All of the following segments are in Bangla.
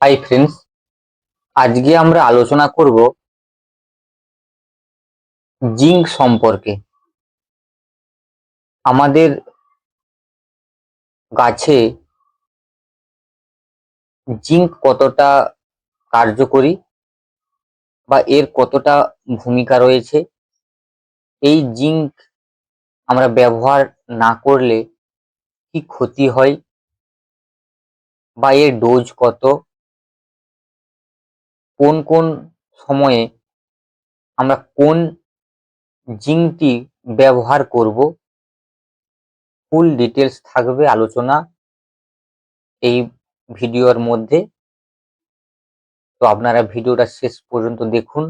হাই ফ্রেন্ডস আজকে আমরা আলোচনা করব জিঙ্ক সম্পর্কে। আমাদের গাছে জিঙ্ক কতটা কার্যকরী বা এর কতটা ভূমিকা রয়েছে, এই জিঙ্ক আমরা ব্যবহার না করলে কি ক্ষতি হয় বা এর ডোজ কত কোন কোন সময়ে আমরা কোন জিঙ্কটি ব্যবহার করব, ফুল ডিটেলস থাকবে আলোচনা এই ভিডিওর মধ্যে। তো আপনারা ভিডিওটা শেষ পর্যন্ত দেখুন।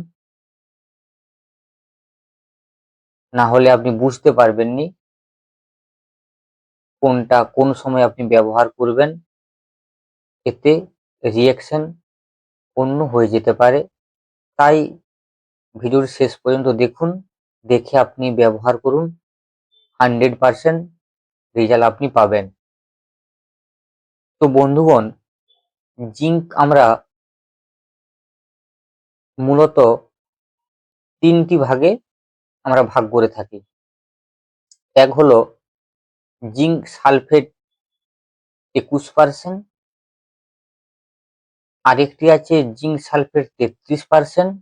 না হলে আপনি বুঝতে পারবেন নি কোনটা কোন সময় আপনি ব্যবহার করবেন, এতে রিয়াকশন অন্য হয়ে যেতে পারে। তাই ভিডিওর শেষ পর্যন্ত দেখুন, দেখে আপনি ব্যবহার করুন, হান্ড্রেড পারসেন্ট রেজাল্ট আপনি পাবেন। তো বন্ধুগণ, জিঙ্ক আমরা মূলত তিনটি ভাগে আমরা ভাগ করে থাকি। এক হলো জিঙ্ক সালফেট একুশ পার্সেন্ট আরেকটি আছে জিঙ্ক সালফেট তেত্রিশ পার্সেন্ট।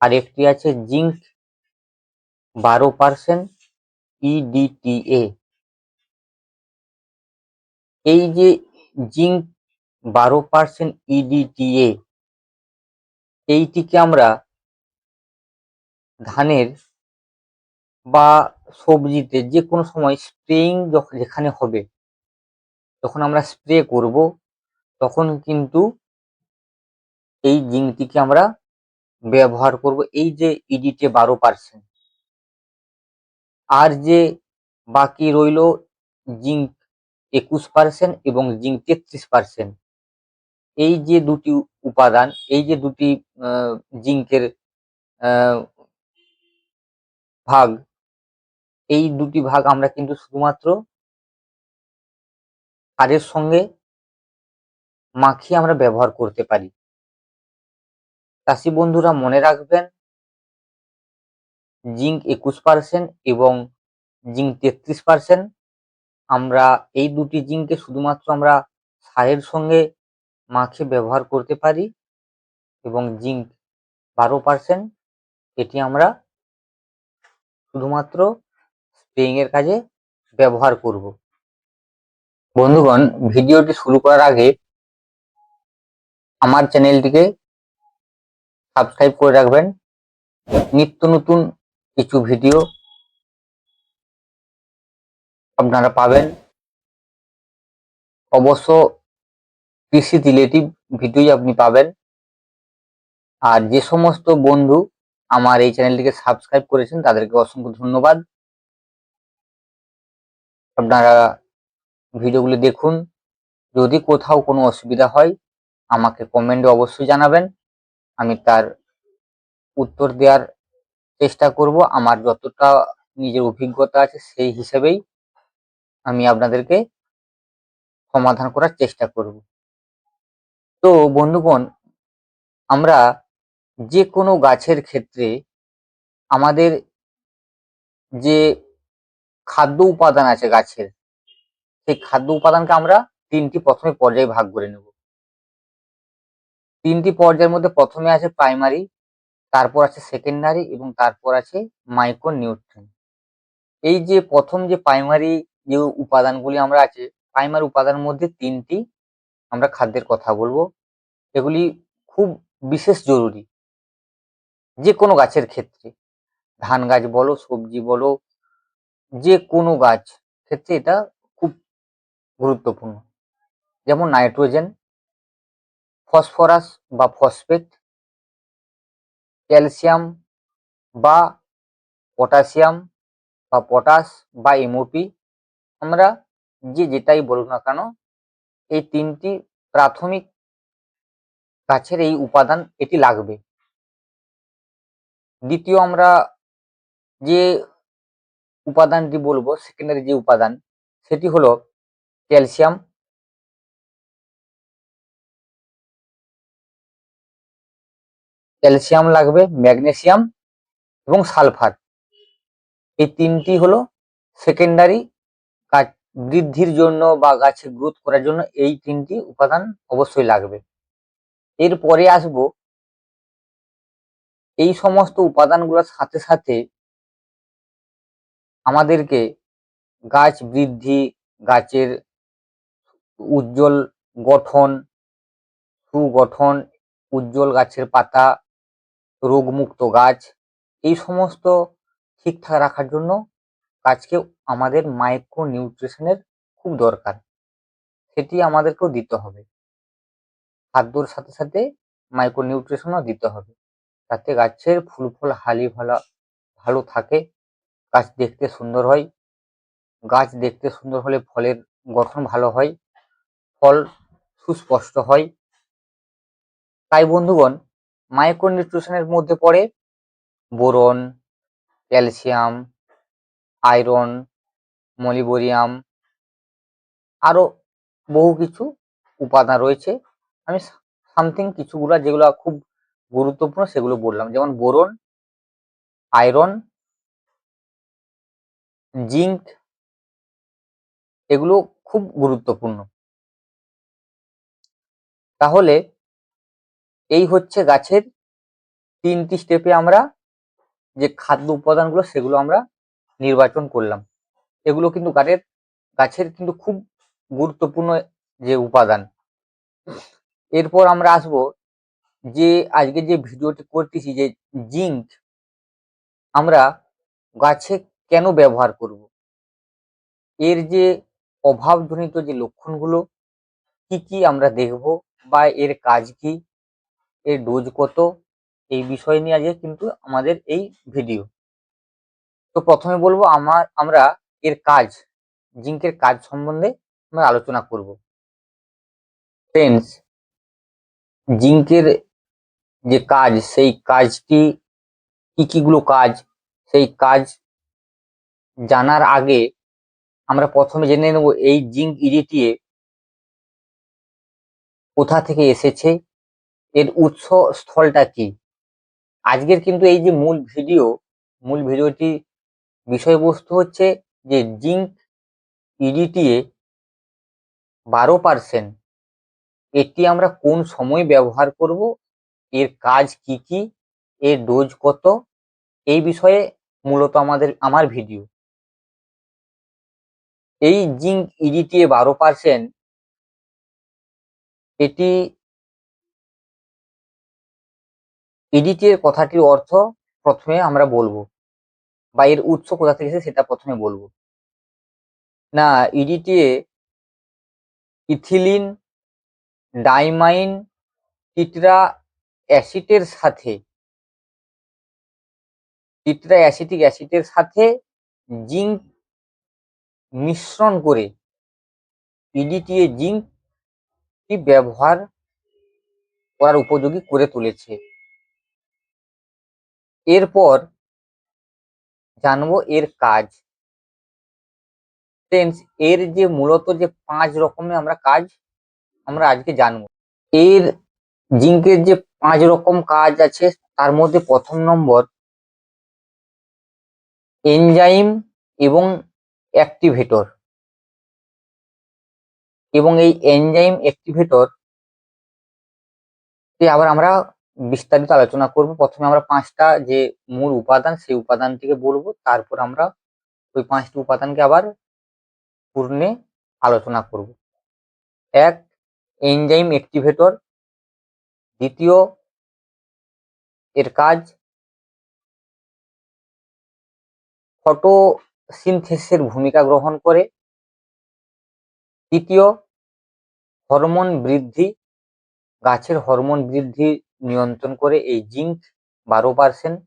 আরেকটি আছে জিঙ্ক বারো পার্সেন্ট ইডিটিএ এই যে জিঙ্ক বারো পার্সেন্ট ইডিটিএ এইটিকে আমরা ধানের বা সবজিতে যে কোনো সময় স্প্রেইং যখন যেখানে হবে, তখন আমরা স্প্রে করব। তখন কিন্তু এই জিঙ্কটিকে আমরা ব্যবহার করব এই যে ইডিটে বারো পার্সেন্ট আর যে বাকি রইল জিঙ্ক একুশ পার্সেন্ট এবং জিঙ্ক তেত্রিশ পার্সেন্ট এই যে দুটি উপাদান, এই যে দুটি জিঙ্কের ভাগ, এই দুটি ভাগ আমরা কিন্তু শুধুমাত্র সারের সঙ্গে মাখিয়ে আমরা ব্যবহার করতে পারি। চাষি বন্ধুরা মনে রাখবেন, জিঙ্ক একুশ পার্সেন্ট এবং জিঙ্ক তেত্রিশ পার্সেন্ট। আমরা এই দুটি জিঙ্ককে শুধুমাত্র আমরা সারের সঙ্গে মাখিয়ে ব্যবহার করতে পারি এবং জিঙ্ক বারো পার্সেন্ট। এটি আমরা শুধুমাত্র স্প্রেইং এর কাজে ব্যবহার করব। বন্ধুগণ, ভিডিওটি শুরু করার আগে আমার চ্যানেলটিকে সাবস্ক্রাইব করে রাখবেন। নিত্য নতুন কিছু ভিডিও আপনারা পাবেন। অবশ্য কৃষি রিলেটিভ ভিডিওই আপনি পাবেন। আর যে সমস্ত বন্ধু আমার এই চ্যানেলটিকে সাবস্ক্রাইব করেছেন, তাদেরকে অসংখ্য ধন্যবাদ। আপনারা ভিডিওগুলি দেখুন। যদি কোথাও কোনো অসুবিধা হয় আমাকে কমেন্টে অবশ্যই জানাবেন। আমি তার উত্তর দেওয়ার চেষ্টা করব। আমার যতটা নিজের অভিজ্ঞতা আছে সেই হিসেবেই আমি আপনাদেরকে সমাধান করার চেষ্টা করব। তো বন্ধুগণ, আমরা যে কোনো গাছের ক্ষেত্রে আমাদের যে খাদ্য উপাদান আছে গাছের, সেই খাদ্য উপাদানকে আমরা তিনটি প্রথমে পর্যায়ে ভাগ করে নেব। তিনটি পর্যায়ের মধ্যে প্রথমে আছে প্রাইমারি তারপর আছে সেকেন্ডারি এবং তারপর আছে মাইক্রো নিউট্রিন এই যে প্রথম যে প্রাইমারি যে উপাদানগুলি আমরা আছে প্রাইমারি উপাদানের মধ্যে তিনটি আমরা খাদ্যের কথা বলব। এগুলি খুব বিশেষ জরুরি। যে কোনো গাছের ক্ষেত্রে। ধান গাছ বলো, সবজি বলো যে কোনো গাছ ক্ষেত্রে এটা খুব গুরুত্বপূর্ণ। যেমন নাইট্রোজেন ফসফরাস বা ফসফেট, ক্যালসিয়াম বা পটাশিয়াম বা পটাশ বা এমওপি আমরা যে যেটাই বলুক না কেন, এই তিনটি প্রাথমিক গাছের এই উপাদান এটি লাগবে। দ্বিতীয় আমরা যে উপাদানটি বলব সেকেন্ডারি যে উপাদান, সেটি হলো ক্যালসিয়াম ক্যালসিয়াম লাগবে, ম্যাগনেসিয়াম এবং সালফার। এই তিনটি হলো সেকেন্ডারি গাছ বৃদ্ধির জন্য বা গাছের গ্রোথ করার জন্য এই তিনটি উপাদান অবশ্যই লাগবে। এরপরে আসব এই সমস্ত উপাদানগুলোর সাথে সাথে আমাদেরকে গাছ বৃদ্ধি, গাছের উজ্জ্বল গঠন, সুগঠন, উজ্জ্বল গাছের পাতা রোগমুক্ত গাছ, এই সমস্ত ঠিকঠাক রাখার জন্য গাছকে আমাদের মাইক্রো নিউট্রিশনের খুব দরকার। সেটি আমাদেরকেও দিতে হবে। খাদ্যর সাথে সাথে মাইক্রো নিউট্রিশনও দিতে হবে। যাতে গাছের ফুল ফল হালি ভালো ভালো থাকে। গাছ দেখতে সুন্দর হয়। গাছ দেখতে সুন্দর হলে ফলের গঠন ভালো হয়। ফল সুস্পষ্ট হয়। তাই বন্ধুগণ মাইক্রো নিউট্রিশনের মধ্যে পড়ে বোরন, ক্যালসিয়াম, আয়রন, মলিবোরিয়াম আরও বহু কিছু উপাদান রয়েছে। আমি সামথিং কিছুগুলা যেগুলো খুব গুরুত্বপূর্ণ সেগুলো বললাম। যেমন বোরন, আয়রন জিঙ্ক এগুলো খুব গুরুত্বপূর্ণ। তাহলে এই হচ্ছে গাছের তিনটি স্টেপে আমরা যে খাদ্য উপাদানগুলো, সেগুলো আমরা নির্বাচন করলাম। এগুলো কিন্তু গাছের গাছের কিন্তু খুব গুরুত্বপূর্ণ যে উপাদান। এরপর আমরা আসব যে, আজকে যে ভিডিওটি করতেছি যে জিঙ্ক, আমরা গাছে কেন ব্যবহার করব? এর যে অভাবজনিত যে লক্ষণগুলো, কি কি আমরা দেখব বা এর কাজ কি? এর ডোজ কত, এই বিষয় নিয়ে আজকে কিন্তু আমাদের এই ভিডিও তো প্রথমে বলব আমার, আমরা এর কাজ জিঙ্কের কাজ সম্বন্ধে আমরা আলোচনা করব। ফ্রেন্ডস জিঙ্কের যে কাজ, সেই কাজটি কি কিগুলো কাজ, সেই কাজ জানার আগে আমরা প্রথমে জেনে নেব এই জিঙ্ক ইরিটিয়ে কোথা থেকে এসেছে এর উৎস স্থলটা কি? আজকের কিন্তু এই যে মূল ভিডিও, মূল ভিডিওটি বিষয়বস্তু হচ্ছে যে জিঙ্ক ইডিটিএ বারো পার্সেন্ট, এটি আমরা কোন সময় ব্যবহার করব, এর কাজ কি কি, এর ডোজ কত, এই বিষয়ে মূলত আমাদের, আমার ভিডিও। এই জিঙ্ক ইডিটিএ বারো পার্সেন্ট, এটি ইডিটিএর কথাটির অর্থ প্রথমে আমরা বলব বা এর উৎস কোথা থেকে এসেছে সেটা প্রথমে বলব। না ইডিটিএ ইথিলিন, ডাইমাইন, টিট্রা অ্যাসিটের সাথে, টিট্রা অ্যাসিটিক অ্যাসিডের সাথে জিঙ্ক মিশ্রণ করে ইডিটিএ জিঙ্কটি ব্যবহার করার উপযোগী করে তুলেছে। এরপর জানব এর কাজ। ফ্রেন্ডস এর যে মূলত যে পাঁচ রকমের আমরা কাজ, আমরা আজকে জানব। এর জিঙ্কের যে পাঁচ রকম কাজ আছে, তার মধ্যে প্রথম নম্বর এনজাইম এবং অ্যাক্টিভেটর। এবং এই এনজাইম, অ্যাক্টিভেটর আবার আমরা বিস্তারিত আলোচনা করব। প্রথমে আমরা পাঁচটা যে মূল উপাদান, সেই উপাদানটিকে বলব। তারপর আমরা ওই পাঁচটি উপাদানকে আবার পূর্ণে আলোচনা করব। এক এনজাইম অ্যাক্টিভেটর দ্বিতীয়, এর কাজ ফটোসিনথেসিসের ভূমিকা গ্রহণ করে। তৃতীয় হরমোন বৃদ্ধি। গাছের হরমোন বৃদ্ধি নিয়ন্ত্রণ করে এই জিঙ্ক বারো পার্সেন্ট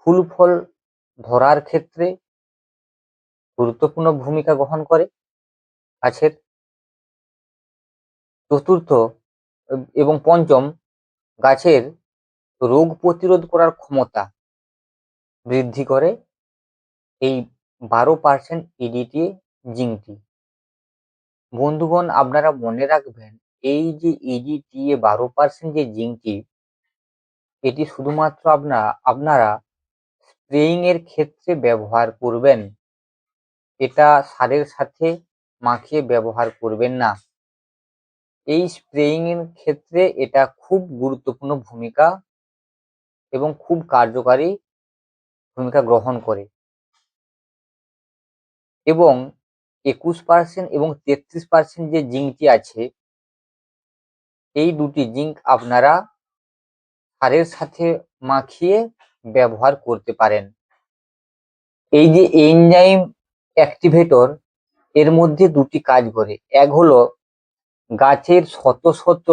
ফুল ফল ধরার ক্ষেত্রে গুরুত্বপূর্ণ ভূমিকা গ্রহণ করে। গাছের চতুর্থ এবং পঞ্চম গাছের রোগ প্রতিরোধ করার ক্ষমতা বৃদ্ধি করে এই বারো পার্সেন্ট ইডিটি জিঙ্কটি। বন্ধুগণ, আপনারা মনে রাখবেন এই যে ইডিটিএ বারো পার্সেন্ট যে জিঙ্কটি, এটি শুধুমাত্র আপনারা আপনারা স্প্রেইং এর ক্ষেত্রে ব্যবহার করবেন। এটা সারের সাথে মাখিয়ে ব্যবহার করবেন না। এই স্প্রেইং এর ক্ষেত্রে এটা খুব গুরুত্বপূর্ণ ভূমিকা এবং খুব কার্যকারী ভূমিকা গ্রহণ করে। এবং একুশ পার্সেন্ট এবং তেত্রিশ পার্সেন্ট যে জিঙ্কটি আছে এই দুটি জিঙ্ক আপনারা সারের সাথে মাখিয়ে ব্যবহার করতে পারেন। এই যে এনজাইম অ্যাক্টিভেটর, এর মধ্যে দুটি কাজ করে। এক হলো গাছের শত শত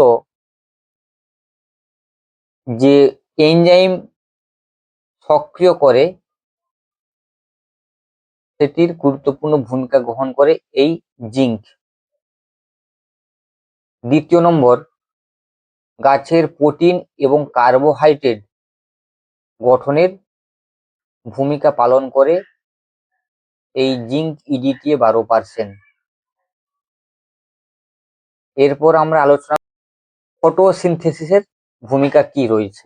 যে এনজাইম সক্রিয় করে, সেটির গুরুত্বপূর্ণ ভূমিকা গ্রহণ করে এই জিঙ্ক। দ্বিতীয় নম্বর গাছের প্রোটিন এবং কার্বোহাইড্রেট গঠনের ভূমিকা পালন করে এই জিঙ্ক ইডিটিএ বারো পার্সেন্ট। এরপর আমরা আলোচনা ফটোসিনথেসিসের ভূমিকা কি রয়েছে?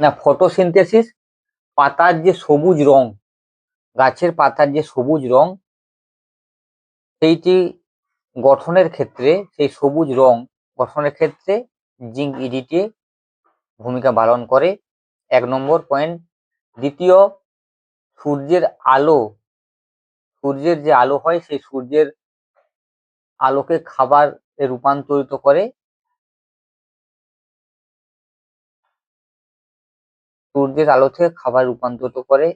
না, ফটোসিনথেসিস পাতার যে সবুজ রং, গাছের পাতার যে সবুজ রং, সেইটি গঠনের ক্ষেত্রে সেই সবুজ রং গঠনের ক্ষেত্রে জিঙ্ক ইডিটি ভূমিকা পালন করে। এক নম্বর পয়েন্ট দ্বিতীয়, সূর্যের আলো, সূর্যের যে আলো হয় সেই সূর্যের আলোকে খাবারে রূপান্তরিত করে। সূর্যের আলো থেকে খাবার রূপান্তরিত করে,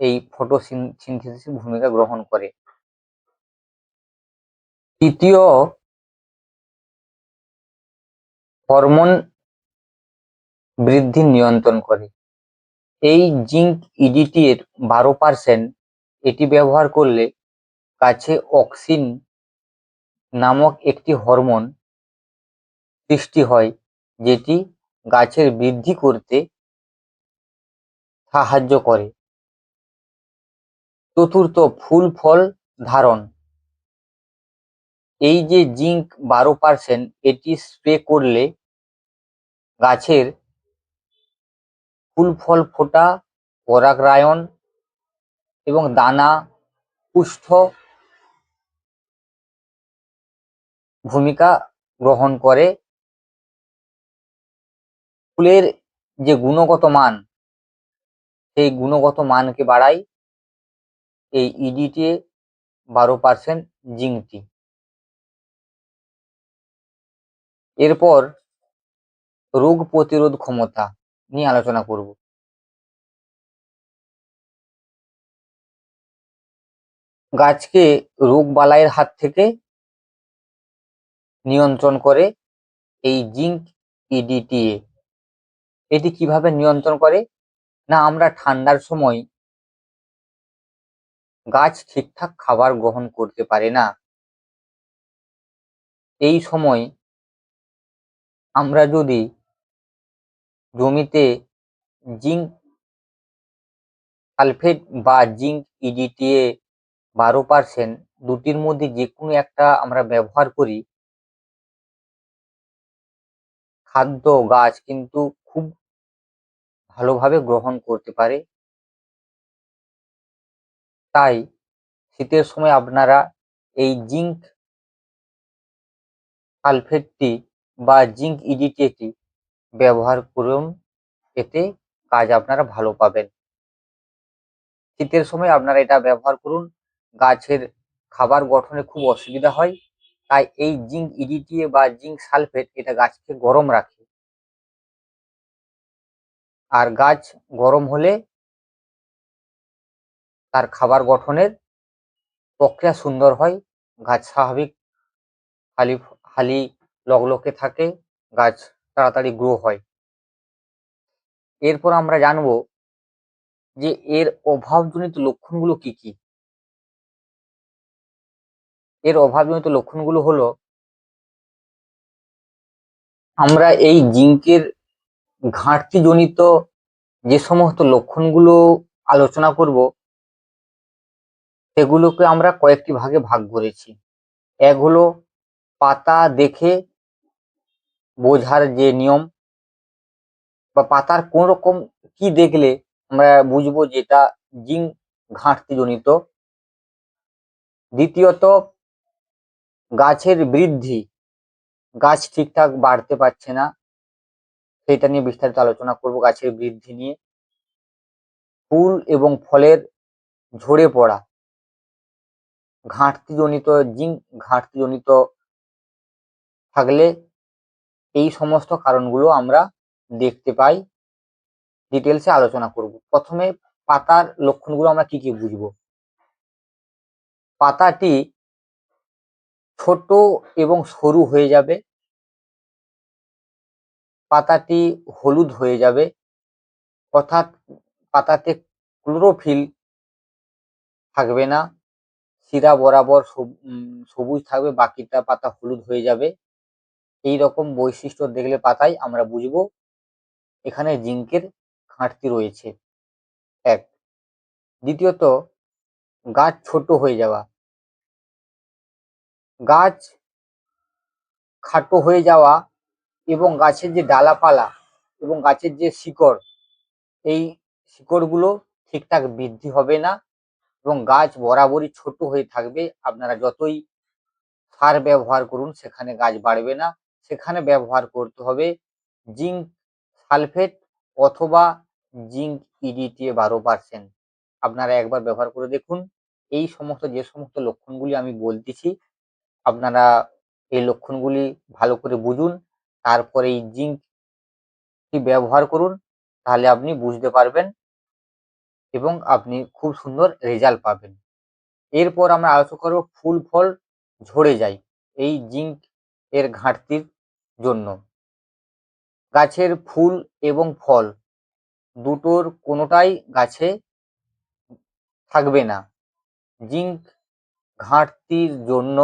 এই ফটোসিনথেসিস ভূমিকা গ্রহণ করে। তৃতীয় হরমোন বৃদ্ধি নিয়ন্ত্রণ করে। এই জিঙ্ক ইডিটি এর বারো পার্সেন্ট এটি ব্যবহার করলে গাছে অক্সিন নামক একটি হরমোন সৃষ্টি হয়, যেটি গাছের বৃদ্ধি করতে সাহায্য করে। চতুর্থ, ফুল ফল ধারণ। এই যে জিঙ্ক বারো পার্সেন্ট এটি স্প্রে করলে গাছের ফুল ফল ফোটা পরাগরায়ন এবং দানা, পুষ্ঠ ভূমিকা গ্রহণ করে। ফুলের যে গুণগত মান, সেই গুণগত মানকে বাড়ায় এই ইডিটি বারো পার্সেন্ট জিঙ্কটি এরপর রোগ প্রতিরোধ ক্ষমতা নিয়ে আলোচনা করব। গাছকে রোগ বালাইয়ের হাত থেকে নিয়ন্ত্রণ করে এই জিঙ্ক ইডিটিএ এটি কীভাবে নিয়ন্ত্রণ করে? না, আমরা ঠান্ডার সময় গাছ ঠিকঠাক খাবার গ্রহণ করতে পারে না। এই সময় আমরা যদি জমিতে জিঙ্ক সালফেট বা জিঙ্ক ইডিটিএ বারো পার্সেন্ট দুটির মধ্যে যে কোনো একটা আমরা ব্যবহার করি। খাদ্য, গাছ কিন্তু খুব ভালোভাবে গ্রহণ করতে পারে। তাই শীতের সময় আপনারা এই জিঙ্ক সালফেটটি বা জিঙ্ক ইডিটিএটি ব্যবহার করুন। এতে কাজ আপনারা ভালো পাবেন। শীতের সময় আপনারা এটা ব্যবহার করুন। গাছের খাবার গঠনে খুব অসুবিধা হয়। তাই এই জিঙ্ক ইডিটিএ বা জিঙ্ক সালফেট এটা গাছকে গরম রাখে। আর গাছ গরম হলে তার খাবার গঠনের প্রক্রিয়া সুন্দর হয়। গাছ স্বাভাবিক হালি হালি লগলকে থাকে। গাছ তাড়াতাড়ি গ্রো হয়। এরপর আমরা জানব যে এর অভাবজনিত লক্ষণগুলো কি কি? এর অভাবজনিত লক্ষণগুলো হলো আমরা এই জিঙ্কের ঘাটতিজনিত যে সমস্ত লক্ষণগুলো আলোচনা করব, সেগুলোকে আমরা কয়েকটি ভাগে ভাগ করেছি। এক হলো পাতা দেখে বোঝার যে নিয়ম বা পাতার কোন রকম কি দেখলে আমরা বুঝব যেটা জিঙ্ক ঘাটতিজনিত? দ্বিতীয়ত, গাছের বৃদ্ধি। গাছ ঠিকঠাক বাড়তে পারছে না। সেটা নিয়ে বিস্তারিত আলোচনা করব গাছের বৃদ্ধি নিয়ে। ফুল এবং ফলের ঝরে পড়া। ঘাটতিজনিত, জিঙ্ক ঘাটতিজনিত থাকলে এই সমস্ত কারণগুলো আমরা দেখতে পাই। ডিটেলসে আলোচনা করব। প্রথমে পাতার লক্ষণগুলো আমরা কি কি বুঝব? পাতাটি ছোট এবং সরু হয়ে যাবে। পাতাটি হলুদ হয়ে যাবে। অর্থাৎ পাতাতে ক্লোরোফিল থাকবে না। শিরা বরাবর সবুজ থাকবে, বাকিটা পাতা হলুদ হয়ে যাবে। এই রকম বৈশিষ্ট্য দেখলে পাতায় আমরা বুঝব এখানে জিঙ্কের ঘাটতি রয়েছে। এক। দ্বিতীয়ত, গাছ ছোট হয়ে যাওয়া। গাছ খাটো হয়ে যাওয়া এবং গাছের যে ডালাপালা এবং গাছের যে শিকড়, এই শিকড়গুলো ঠিকঠাক বৃদ্ধি হবে না এবং গাছ বরাবরই ছোট হয়ে থাকবে। আপনারা যতই সার ব্যবহার করুন, সেখানে গাছ বাড়বে না। সেখানে ব্যবহার করতে হবে জিঙ্ক সালফেট অথবা জিঙ্ক ইডিটি বারো পার্সেন্ট আপনারা একবার ব্যবহার করে দেখুন। এই সমস্ত, যে সমস্ত লক্ষণগুলি আমি বলতেছি, আপনারা এই লক্ষণগুলি ভালো করে বুঝুন, তারপরে এই জিঙ্কটি ব্যবহার করুন, তাহলে আপনি বুঝতে পারবেন এবং আপনি খুব সুন্দর রেজাল্ট পাবেন। এরপর আমরা আলোচনা করব ফুল ফল ঝরে যায় এই জিঙ্ক এর ঘাটতির জন্য। গাছের ফুল এবং ফল দুটোর কোনোটাই গাছে থাকবে না। জিঙ্ক ঘাটতির জন্য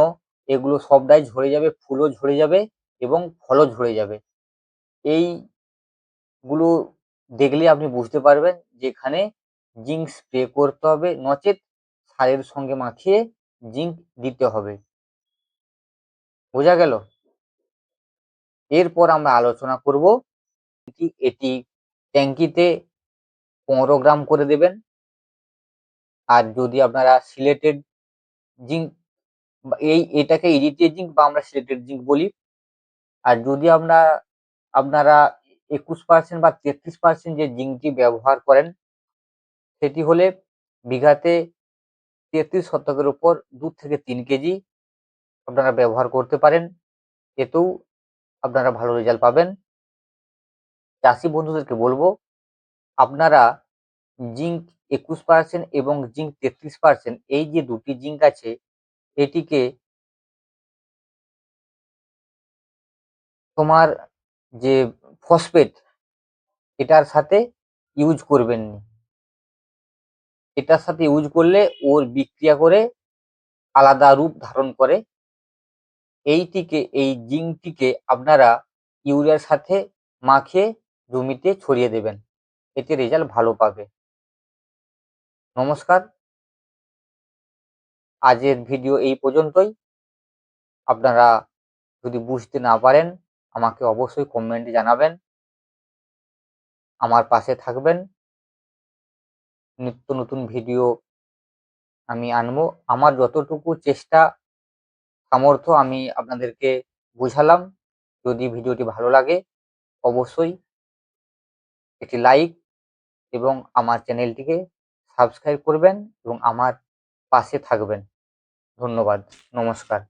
এগুলো সবটাই ঝরে যাবে, ফুলও ঝরে যাবে এবং ফলও ঝরে যাবে। এইগুলো দেখলে আপনি বুঝতে পারবেন যেখানে জিঙ্ক স্প্রে করতে হবে নচেৎ সারের সঙ্গে মাখিয়ে জিঙ্ক দিতে হবে। বোঝা গেল? এরপর আমরা আলোচনা করব কি এটি ট্যাঙ্কিতে পনেরো গ্রাম করে দেবেন। আর যদি আপনারা সিলেটেড জিঙ্ক এই এটাকে ইরিটেড জিঙ্ক বা আমরা সিলেটেড জিঙ্ক বলি। আর যদি আমরা, আপনারা একুশ পার্সেন্ট বা তেত্রিশ পার্সেন্ট যে জিঙ্কটি ব্যবহার করেন, সেটি হলে বিঘাতে তেত্রিশ শতকের উপর দু থেকে তিন কেজি আপনারা ব্যবহার করতে পারেন। এতেও আপনারা ভালো রেজাল্ট পাবেন। চাষি বন্ধুদেরকে বলব, আপনারা জিঙ্ক একুশ পার্সেন্ট এবং জিঙ্ক তেত্রিশ পার্সেন্ট এই যে দুটি জিঙ্ক আছে, এটিকে তোমার যে ফসফেট এটার সাথে ইউজ করবেন নি। এটার সাথে ইউজ করলে ওর বিক্রিয়া করে আলাদা রূপ ধারণ করে। এইটিকে, এই জিঙ্কটিকে আপনারা ইউরিয়ার সাথে মাখিয়ে জমিতে ছড়িয়ে দেবেন। এতে রেজাল্ট ভালো পাবে। নমস্কার। আজের ভিডিও এই পর্যন্তই। আপনারা যদি বুঝতে না পারেন, আমাকে অবশ্যই কমেন্টে জানাবেন। আমার পাশে থাকবেন। নিত্য নতুন ভিডিও আমি আনব। আমার যতটুকু চেষ্টা সামর্থ্য আমি আপনাদেরকে বুঝালাম। যদি ভিডিওটি ভালো লাগে, অবশ্যই একটি লাইক এবং আমার চ্যানেলটিকে সাবস্ক্রাইব করবেন এবং আমার পাশে থাকবেন। ধন্যবাদ। নমস্কার।